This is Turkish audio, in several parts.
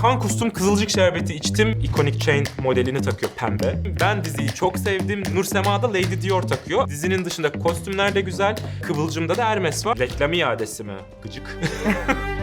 Kan kustum kızılcık şerbeti içtim. Iconic Chain modelini takıyor pembe. Ben diziyi çok sevdim. Nursema da Lady Dior takıyor. Dizinin dışında kostümler de güzel. Kıvılcımda da Hermes var. Reklam iadesi mi? Gıcık.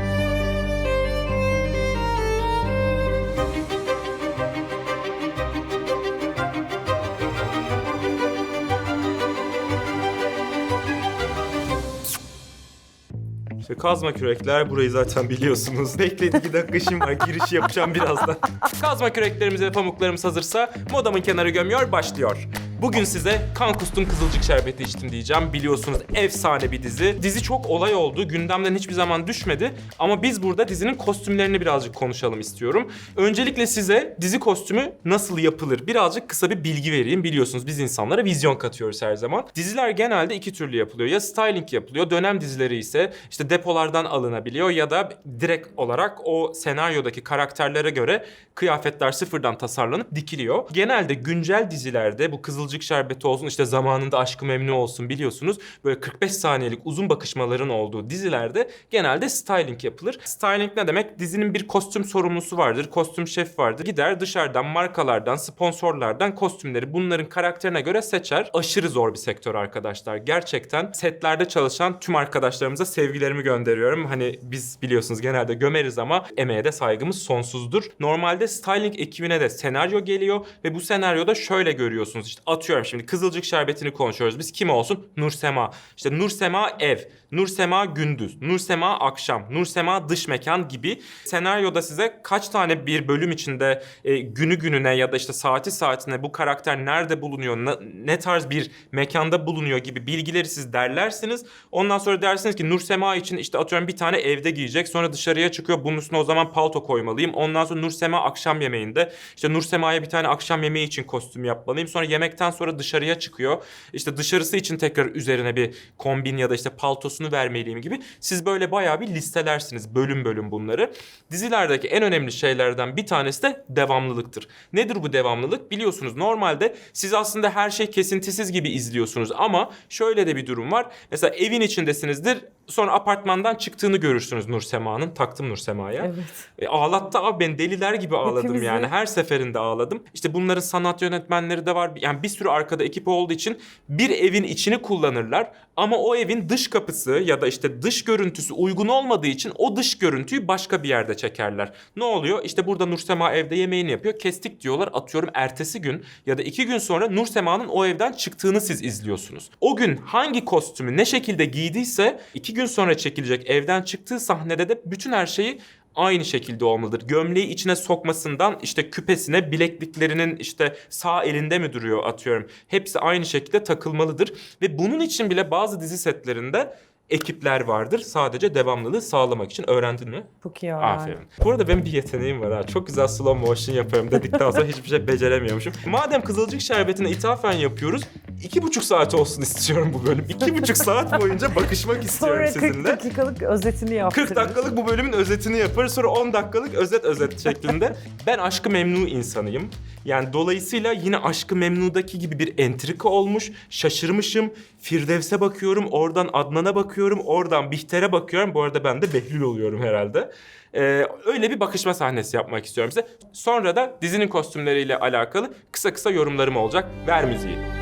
İşte kazma kürekler burayı zaten biliyorsunuz. Bekleyin iki dakika işim var. Girişi yapacağım birazdan. kazma küreklerimiz ve pamuklarımız hazırsa modamın kenarı gömüyor başlıyor. Bugün size kan kustum kızılcık şerbeti içtim diyeceğim. Biliyorsunuz efsane bir dizi. Dizi çok olay oldu. Gündemden hiçbir zaman düşmedi. Ama biz burada dizinin kostümlerini birazcık konuşalım istiyorum. Öncelikle size dizi kostümü nasıl yapılır? Birazcık kısa bir bilgi vereyim. Biliyorsunuz biz insanlara vizyon katıyoruz her zaman. Diziler genelde iki türlü yapılıyor. Ya styling yapılıyor. Dönem dizileri ise işte depolardan alınabiliyor ya da direkt olarak o senaryodaki karakterlere göre kıyafetler sıfırdan tasarlanıp dikiliyor. Genelde güncel dizilerde bu Kızılcık Şerbeti olsun işte zamanında Aşkı Memnu olsun biliyorsunuz böyle 45 saniyelik uzun bakışmaların olduğu dizilerde genelde styling yapılır. Styling ne demek? Dizinin bir kostüm sorumlusu vardır, kostüm şef vardır. Gider dışarıdan markalardan, sponsorlardan kostümleri bunların karakterine göre seçer. Aşırı zor bir sektör arkadaşlar. Gerçekten setlerde çalışan tüm arkadaşlarımıza sevgilerimi gönderiyorum. Hani biz biliyorsunuz genelde gömeriz ama emeğe de saygımız sonsuzdur. Normalde styling ekibine de senaryo geliyor ve bu senaryoda şöyle görüyorsunuz. İşte atıyorum şimdi Kızılcık Şerbeti'ni konuşuyoruz. Biz kim olsun? Nursema. İşte Nursema ev, Nursema gündüz, Nursema akşam, Nursema dış mekan gibi senaryoda size kaç tane bir bölüm içinde e, günü gününe ya da işte saati saatine bu karakter nerede bulunuyor, ne, ne tarz bir mekanda bulunuyor gibi bilgileri siz derlersiniz. Ondan sonra dersiniz ki Nursema için işte atıyorum bir tane evde giyecek. Sonra dışarıya çıkıyor. Bunun üstüne o zaman palto koymalıyım. Ondan sonra Nursema akşam yemeğinde. işte Nursema'ya bir tane akşam yemeği için kostüm yapmalıyım. Sonra yemekten sonra dışarıya çıkıyor. İşte dışarısı için tekrar üzerine bir kombin ya da işte paltosunu vermeliyim gibi. Siz böyle bayağı bir listelersiniz bölüm bölüm bunları. Dizilerdeki en önemli şeylerden bir tanesi de devamlılıktır. Nedir bu devamlılık? Biliyorsunuz normalde siz aslında her şey kesintisiz gibi izliyorsunuz ama şöyle de bir durum var. Mesela evin içindesinizdir. Sonra apartmandan çıktığını görürsünüz Nur Sema'nın. Taktım Nur Sema'ya. Evet. E, ağlattı abi ben deliler gibi ağladım Hepimizi. yani. Her seferinde ağladım. İşte bunların sanat yönetmenleri de var. Yani bir sürü arkada ekip olduğu için bir evin içini kullanırlar. Ama o evin dış kapısı ya da işte dış görüntüsü uygun olmadığı için o dış görüntüyü başka bir yerde çekerler. Ne oluyor? İşte burada Nursema evde yemeğini yapıyor. Kestik diyorlar. Atıyorum ertesi gün ya da iki gün sonra Nursema'nın o evden çıktığını siz izliyorsunuz. O gün hangi kostümü ne şekilde giydiyse iki gün sonra çekilecek evden çıktığı sahnede de bütün her şeyi aynı şekilde olmalıdır. Gömleği içine sokmasından işte küpesine bilekliklerinin işte sağ elinde mi duruyor atıyorum. Hepsi aynı şekilde takılmalıdır. Ve bunun için bile bazı dizi setlerinde ekipler vardır. Sadece devamlılığı sağlamak için. Öğrendin mi? Çok iyi Aferin. Bu arada benim bir yeteneğim var ha. Çok güzel slow motion yaparım dedikten sonra hiçbir şey beceremiyormuşum. Madem Kızılcık Şerbeti'ne ithafen yapıyoruz, iki buçuk saat olsun istiyorum bu bölüm. İki buçuk saat boyunca bakışmak istiyorum Sonra 40 sizinle. dakikalık özetini 40 yaptırırız. dakikalık bu bölümün özetini yaparız. Sonra 10 dakikalık özet özet şeklinde. Ben aşkı memnu insanıyım. Yani dolayısıyla yine aşkı memnudaki gibi bir entrika olmuş. Şaşırmışım. Firdevs'e bakıyorum. Oradan Adnan'a bakıyorum. Oradan Bihter'e bakıyorum. Bu arada ben de Behlül oluyorum herhalde. Ee, öyle bir bakışma sahnesi yapmak istiyorum size. Sonra da dizinin kostümleriyle alakalı kısa kısa yorumlarım olacak. Ver müziği.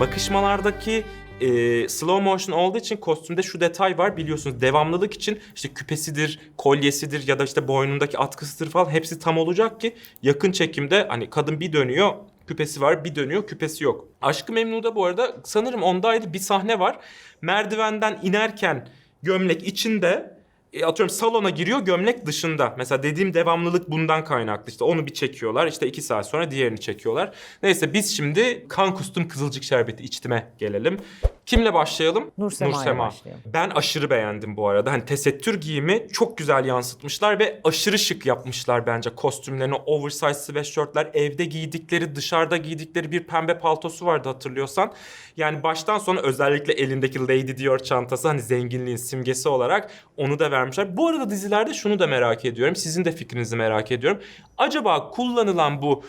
Bakışmalardaki e, slow motion olduğu için kostümde şu detay var biliyorsunuz devamlılık için işte küpesidir, kolyesidir ya da işte boynundaki atkısıdır falan hepsi tam olacak ki yakın çekimde hani kadın bir dönüyor küpesi var bir dönüyor küpesi yok. Aşkı Memnu'da bu arada sanırım ondaydı bir sahne var. Merdivenden inerken gömlek içinde e, atıyorum salona giriyor gömlek dışında. Mesela dediğim devamlılık bundan kaynaklı. İşte onu bir çekiyorlar. işte iki saat sonra diğerini çekiyorlar. Neyse biz şimdi kan kustum kızılcık şerbeti içtime gelelim. Kimle başlayalım? Nursema'yla başlayalım. Ben aşırı beğendim bu arada. Hani tesettür giyimi çok güzel yansıtmışlar ve aşırı şık yapmışlar bence kostümlerini. Oversize sweatshirtler, evde giydikleri, dışarıda giydikleri bir pembe paltosu vardı hatırlıyorsan. Yani baştan sona özellikle elindeki Lady Dior çantası hani zenginliğin simgesi olarak onu da vermişler. Bu arada dizilerde şunu da merak ediyorum. Sizin de fikrinizi merak ediyorum. Acaba kullanılan bu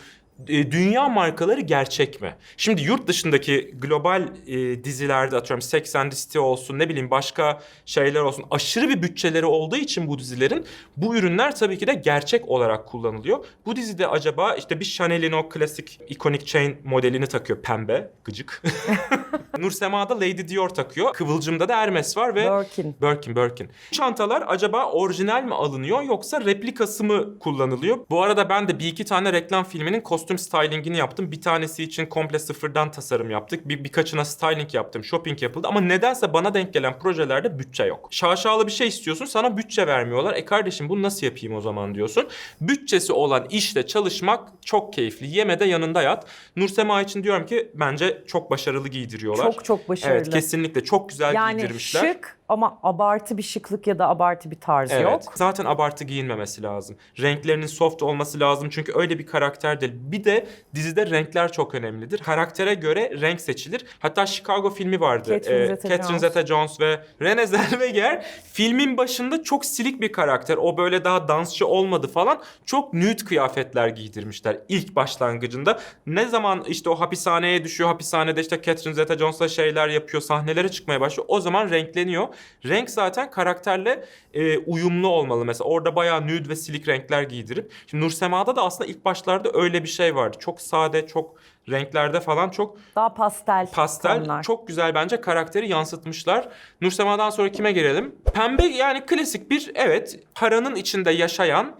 e, dünya markaları gerçek mi? Şimdi yurt dışındaki global e, dizilerde atıyorum Sex and the City olsun ne bileyim başka şeyler olsun aşırı bir bütçeleri olduğu için bu dizilerin bu ürünler tabii ki de gerçek olarak kullanılıyor. Bu dizide acaba işte bir Chanel'in o klasik ikonik chain modelini takıyor pembe gıcık. Nursema'da Lady Dior takıyor. Kıvılcım'da da Hermes var ve Birkin. Birkin, Birkin. Çantalar acaba orijinal mi alınıyor yoksa replikası mı kullanılıyor? Bu arada ben de bir iki tane reklam filminin kostüm stylingini yaptım. Bir tanesi için komple sıfırdan tasarım yaptık. Bir, birkaçına styling yaptım. Shopping yapıldı. Ama nedense bana denk gelen projelerde bütçe yok. Şaşalı bir şey istiyorsun sana bütçe vermiyorlar. E kardeşim bunu nasıl yapayım o zaman diyorsun. Bütçesi olan işte çalışmak çok keyifli. Yeme de yanında yat. Nursema için diyorum ki bence çok başarılı giydiriyorlar. Çok çok başarılı. Evet kesinlikle çok güzel yani giydirmişler. şık ama abartı bir şıklık ya da abartı bir tarz Evet. yok. Zaten abartı giyinmemesi lazım. Renklerinin soft olması lazım çünkü öyle bir karakter değil. Bir de dizide renkler çok önemlidir. Karaktere göre renk seçilir. Hatta Chicago filmi vardı. Catherine Ee, Zeta Catherine Jones. Zeta-Jones ve Renée Zellweger filmin başında çok silik bir karakter. O böyle daha dansçı olmadı falan. Çok nude kıyafetler giydirmişler ilk başlangıcında. Ne zaman işte o hapishaneye düşüyor, hapishanede işte Catherine Zeta-Jones'la şeyler yapıyor, sahnelere çıkmaya başlıyor. O zaman renkleniyor. Renk zaten karakterle e, uyumlu olmalı. Mesela orada bayağı nude ve silik renkler giydirip. Şimdi Nursema'da da aslında ilk başlarda öyle bir şey vardı. Çok sade, çok renklerde falan çok Daha pastel. pastel tonlar. çok güzel bence karakteri yansıtmışlar. Nursema'dan sonra kime gelelim? Pembe yani klasik bir evet paranın içinde yaşayan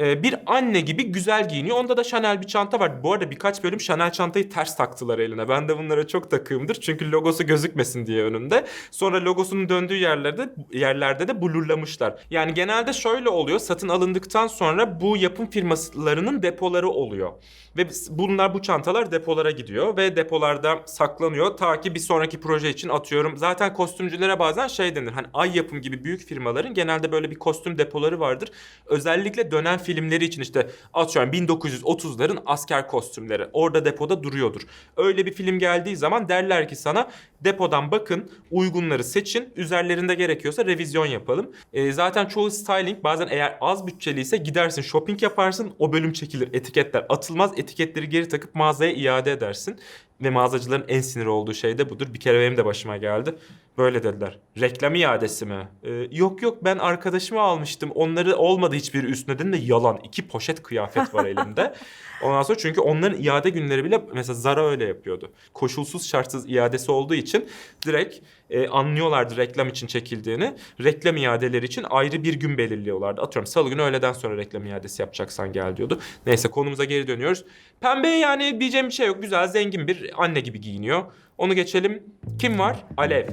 e, bir anne gibi güzel giyiniyor. Onda da Chanel bir çanta var. Bu arada birkaç bölüm Chanel çantayı ters taktılar eline. Ben de bunlara çok takığımdır. Çünkü logosu gözükmesin diye önünde. Sonra logosunun döndüğü yerlerde yerlerde de blurlamışlar. Yani genelde şöyle oluyor. Satın alındıktan sonra bu yapım firmalarının depoları oluyor. Ve bunlar bu çantalar depolara gidiyor ve depolarda saklanıyor ta ki bir sonraki proje için atıyorum. Zaten kostümcülere bazen şey denir. Hani Ay Yapım gibi büyük firmaların genelde böyle bir kostüm depoları vardır. Özellikle dönem filmleri için işte atıyorum 1930'ların asker kostümleri orada depoda duruyordur. Öyle bir film geldiği zaman derler ki sana depodan bakın uygunları seçin üzerlerinde gerekiyorsa revizyon yapalım. Ee, zaten çoğu styling bazen eğer az bütçeliyse gidersin shopping yaparsın o bölüm çekilir etiketler atılmaz etiketleri geri takıp mağazaya iade edersin. Ve mağazacıların en sinir olduğu şey de budur. Bir kere benim de başıma geldi. Böyle dediler. Reklam iadesi mi? Ee, yok yok ben arkadaşımı almıştım. Onları olmadı hiçbir üstüne dedim de yalan. İki poşet kıyafet var elimde. Ondan sonra çünkü onların iade günleri bile mesela Zara öyle yapıyordu. Koşulsuz şartsız iadesi olduğu için direkt e, anlıyorlardı reklam için çekildiğini. Reklam iadeleri için ayrı bir gün belirliyorlardı. Atıyorum salı günü öğleden sonra reklam iadesi yapacaksan gel diyordu. Neyse konumuza geri dönüyoruz. Pembe yani diyeceğim bir şey yok. Güzel zengin bir anne gibi giyiniyor. Onu geçelim. Kim var? Alev.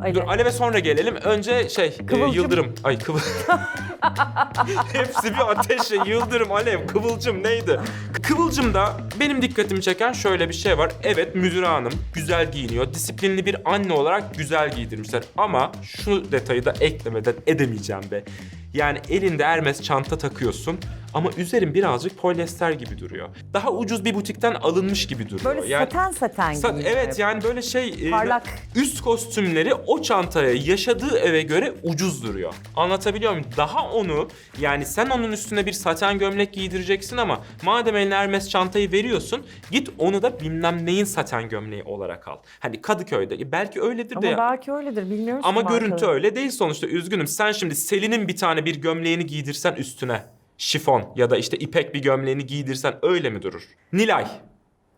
Alev. Dur Alev'e sonra gelelim. Önce şey e, Kıvılcım. Yıldırım. Ay kıvıl. Hepsi bir ateşe. Yıldırım, Alev, Kıvılcım neydi? Kıvılcım'da benim dikkatimi çeken şöyle bir şey var. Evet Müdür Hanım güzel giyiniyor. Disiplinli bir anne olarak güzel giydirmişler. Ama şu detayı da eklemeden edemeyeceğim be. Yani elinde Hermes çanta takıyorsun ama üzerin birazcık polyester gibi duruyor. Daha ucuz bir butikten alınmış gibi duruyor. Böyle yani, saten saten Sa- giyiniyor. evet yani böyle şey e, Parlak. üst kostümleri o çantaya yaşadığı eve göre ucuz duruyor. Anlatabiliyor muyum? Daha onu yani sen onun üstüne bir saten gömlek giydireceksin ama madem eline Hermes çantayı veriyorsun git onu da bilmem neyin saten gömleği olarak al. Hani Kadıköy'de belki öyledir Ama de belki öyledir bilmiyoruz. ama ki görüntü öyle değil sonuçta üzgünüm. Sen şimdi Selin'in bir tane bir gömleğini giydirsen üstüne şifon ya da işte ipek bir gömleğini giydirsen öyle mi durur? Nilay.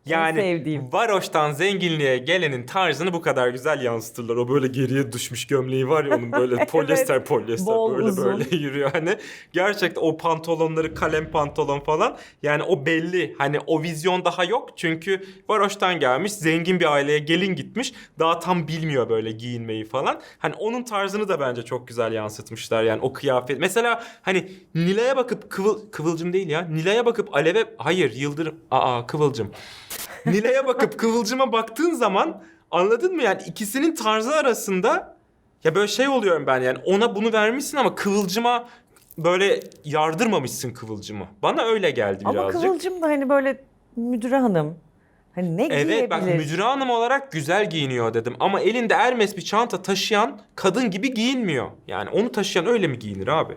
Yani sevdiğim. varoştan zenginliğe gelenin tarzını bu kadar güzel yansıtırlar. O böyle geriye düşmüş gömleği var ya onun böyle polyester polyester Bol, böyle uzun. böyle yürüyor hani. Gerçekten o pantolonları kalem pantolon falan yani o belli. Hani o vizyon daha yok çünkü varoştan gelmiş zengin bir aileye gelin gitmiş. Daha tam bilmiyor böyle giyinmeyi falan. Hani onun tarzını da bence çok güzel yansıtmışlar yani o kıyafet. Mesela hani Nilay'a bakıp kıvıl, kıvılcım değil ya. Nilay'a bakıp Alev'e hayır Yıldırım aa kıvılcım. Nilay'a bakıp Kıvılcım'a baktığın zaman Anladın mı yani ikisinin tarzı arasında ya böyle şey oluyorum ben yani ona bunu vermişsin ama Kıvılcım'a böyle yardırmamışsın Kıvılcım'ı. Bana öyle geldi Ama birazcık. Kıvılcım da hani böyle müdüre hanım. Hani ne Evet bak giyebilir? müdüre hanım olarak güzel giyiniyor dedim ama elinde Hermes bir çanta taşıyan kadın gibi giyinmiyor. Yani onu taşıyan öyle mi giyinir abi?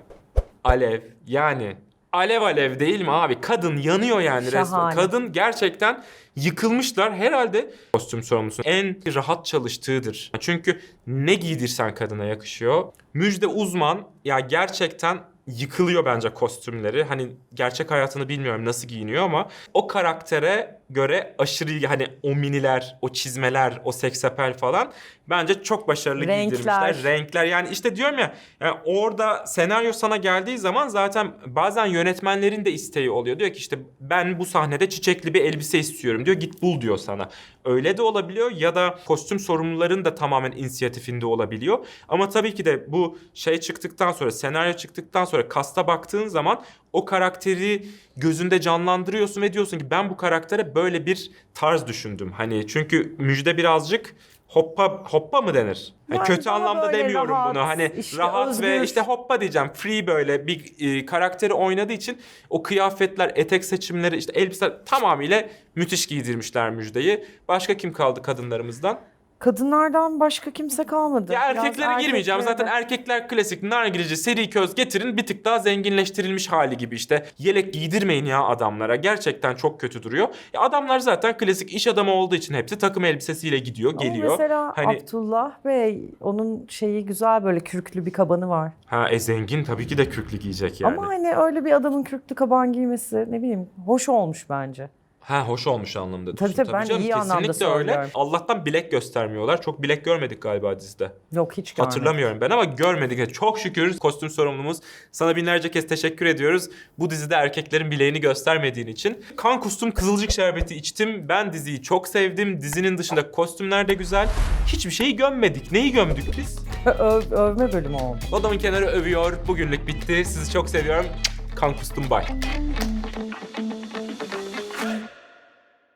Alev yani alev alev değil mi abi? Kadın yanıyor yani resmen. Şahane. Kadın gerçekten yıkılmışlar. Herhalde kostüm sorumlusunun en rahat çalıştığıdır. Çünkü ne giydirsen kadına yakışıyor. Müjde uzman ya gerçekten yıkılıyor bence kostümleri. Hani gerçek hayatını bilmiyorum nasıl giyiniyor ama o karaktere göre aşırı hani o miniler, o çizmeler, o seksapel falan bence çok başarılı Renkler. giydirmişler. Renkler yani işte diyorum ya yani orada senaryo sana geldiği zaman zaten bazen yönetmenlerin de isteği oluyor. Diyor ki işte ben bu sahnede çiçekli bir elbise istiyorum diyor. Git bul diyor sana. Öyle de olabiliyor ya da kostüm sorumluların da tamamen inisiyatifinde olabiliyor. Ama tabii ki de bu şey çıktıktan sonra senaryo çıktıktan sonra kasta baktığın zaman o karakteri gözünde canlandırıyorsun ve diyorsun ki ben bu karaktere böyle bir tarz düşündüm. Hani çünkü müjde birazcık hoppa hoppa mı denir? Yani Yani kötü anlamda demiyorum rahat, bunu. Hani işte rahat ve özgür. işte hoppa diyeceğim. Free böyle bir e, karakteri oynadığı için o kıyafetler, etek seçimleri, işte elbiseler tamamıyla müthiş giydirmişler müjdeyi. Başka kim kaldı kadınlarımızdan? Kadınlardan başka kimse kalmadı. Ya Biraz erkeklere girmeyeceğim. erkeklere Zaten de- erkekler klasik nargileci, seri köz getirin bir tık daha zenginleştirilmiş hali gibi işte. Yelek giydirmeyin ya adamlara. Gerçekten çok kötü duruyor. Ya adamlar zaten klasik iş adamı olduğu için hepsi takım elbisesiyle gidiyor, Ama geliyor. mesela Hani- Abdullah Bey onun şeyi güzel böyle kürklü bir kabanı var. Ha e zengin tabii ki de kürklü giyecek yani. Ama hani öyle bir adamın kürklü kaban giymesi ne bileyim hoş olmuş bence. Ha hoş olmuş anlamda Tabii diyorsun. tabii, ben iyi anlamda kesinlikle öyle. söylüyorum. Allah'tan bilek göstermiyorlar. Çok bilek görmedik galiba dizide. Yok hiç görmedim. Hatırlamıyorum ben ama görmedik. Çok şükür kostüm sorumlumuz. Sana binlerce kez teşekkür ediyoruz. Bu dizide erkeklerin bileğini göstermediğin için. Kan kustum kızılcık şerbeti içtim. Ben diziyi çok sevdim. Dizinin dışında kostümler de güzel. Hiçbir şeyi gömmedik. Neyi gömdük biz? Öv- övme bölümü oldu. Odamın kenarı övüyor. Bugünlük bitti. Sizi çok seviyorum. Kan kustum bay.